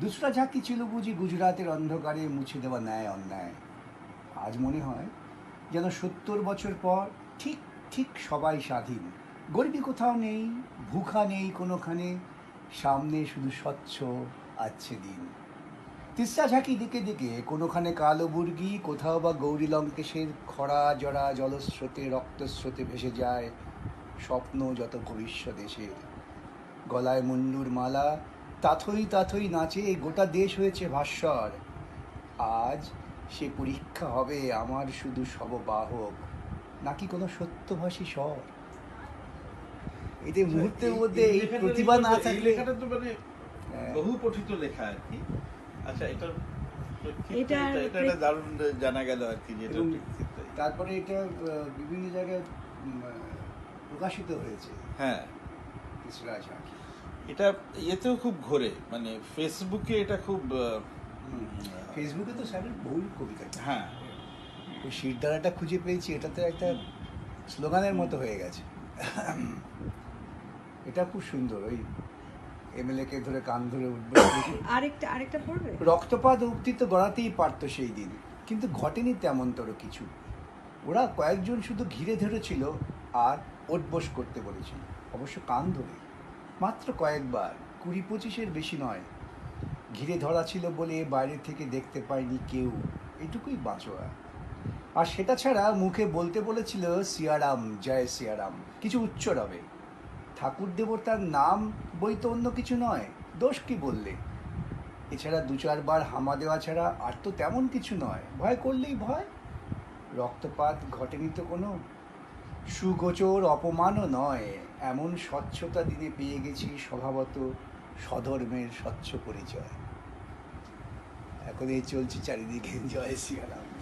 দুসরা ঝাঁকি ছিল বুঝি গুজরাটের অন্ধকারে মুছে দেওয়া ন্যায় অন্যায়। আজ মনে হয় যেন সত্তর বছর পর ঠিক ঠিক সবাই স্বাধীন। গরিবী কোথাও নেই, ভুখা নেই কোনোখানে, সামনে শুধু স্বচ্ছ আছে দিন। তিস্তা ঝাঁকি দিকে দিকে, কোনোখানে কালো বুর্গি, কোথাও বা গৌরী লঙ্কেশের খরা জরা জলস্রোতে, রক্তস্রোতে ভেসে যায় স্বপ্ন যত ভবিষ্যৎ দেশের। গলায় মুন্ডুর মালা তাথই তাথই নাচে গোটা দেশ হয়েছে ভাস্বর। আজ সে পরীক্ষা হবে আমার শুধু শববাহক নাকি কোনো সত্যভাষী স্বর? এতে মুহূর্তের মধ্যে এই প্রতিভা না থাকলে লেখাটা তো মানে হ্যাঁ। বহু পঠিত লেখা আর কি। আচ্ছা এটা এটা এটা একটা দারুণ জানা গেল আর কি যেটা তারপরে এটা বিভিন্ন জায়গায় প্রকাশিত হয়েছে। হ্যাঁ। তিসরা ঝাঁকি এটা ইয়েতেও খুব ঘোরে। মানে ফেসবুকে এটা খুব ফেসবুকে তো স্যারের বহু কবিতা হ্যাঁ। ওই শিরদাঁড়াটা খুঁজে পেয়েছি এটা তো একটা স্লোগানের মতো হয়ে গেছে। এটা খুব সুন্দর ওই এমএলএ কে ধরে কান ধরে উঠবে। আরেকটা আরেকটা পড়বে? রক্তপাত উক্তি তো গড়াতেই পারতো সেই দিন কিন্তু ঘটেনি তেমনতর কিছু। ওরা কয়েকজন শুধু ঘিরে ধরেছিল আর ওটবোস করতে বলেছিল। অবশ্য কান ধরে মাত্র কয়েকবার কুড়ি পঁচিশের বেশি নয়। ঘিরে ধরা ছিল বলে বাইরে থেকে দেখতে পায়নি কেউ। এটুকুই বাঁচোয়া। আর সেটা ছাড়া মুখে বলতে বলেছিল সিয়ারাম, জয় সিয়ারাম। কিছু উচ্চ রবে। ঠাকুর দেবতার নাম বই তো অন্য কিছু নয়, দোষ কি বললে? এছাড়া দু চারবার হামা দেওয়া ছাড়া আর তো তেমন কিছু নয়। ভয় করলেই ভয়। রক্তপাত ঘটেনি তো কোনো। সুগোচর অপমানও নয়, এমন স্বচ্ছতা দিনে পেয়ে গেছি স্বভাবত স্বধর্মের স্বচ্ছ পরিচয়। এখন এই চলছে চারিদিকে জয় শ্রীরাম।